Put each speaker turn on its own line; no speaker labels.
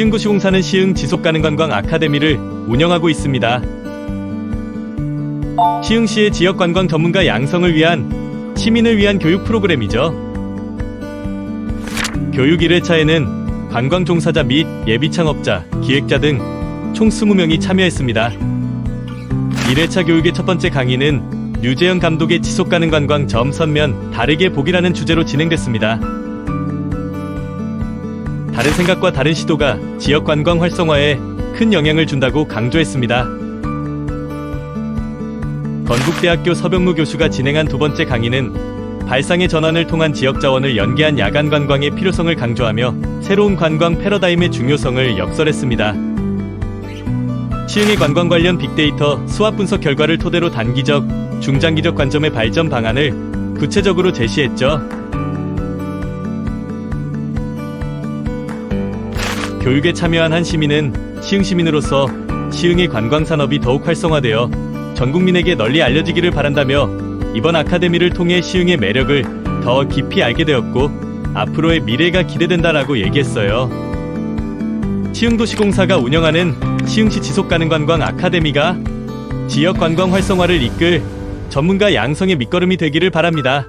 시흥도시공사는 시흥 지속가능관광 아카데미를 운영하고 있습니다. 시흥시의 지역관광 전문가 양성을 위한 시민을 위한 교육 프로그램이죠. 교육 1회차에는 관광 종사자 및 예비 창업자, 기획자 등 총 20명이 참여했습니다. 1회차 교육의 첫 번째 강의는 류재영 감독의 지속가능 관광 점 선면 다르게 보기라는 주제로 진행됐습니다. 다른 생각과 다른 시도가 지역 관광 활성화에 큰 영향을 준다고 강조했습니다. 건국대학교 서병무 교수가 진행한 두 번째 강의는 발상의 전환을 통한 지역 자원을 연계한 야간 관광의 필요성을 강조하며 새로운 관광 패러다임의 중요성을 역설했습니다. 시흥의 관광 관련 빅데이터 수합 분석 결과를 토대로 단기적, 중장기적 관점의 발전 방안을 구체적으로 제시했죠. 교육에 참여한 한 시민은 시흥 시민으로서 시흥의 관광 산업이 더욱 활성화되어 전 국민에게 널리 알려지기를 바란다며 이번 아카데미를 통해 시흥의 매력을 더 깊이 알게 되었고 앞으로의 미래가 기대된다라고 얘기했어요. 시흥도시공사가 운영하는 시흥시 지속가능 관광 아카데미가 지역 관광 활성화를 이끌 전문가 양성의 밑거름이 되기를 바랍니다.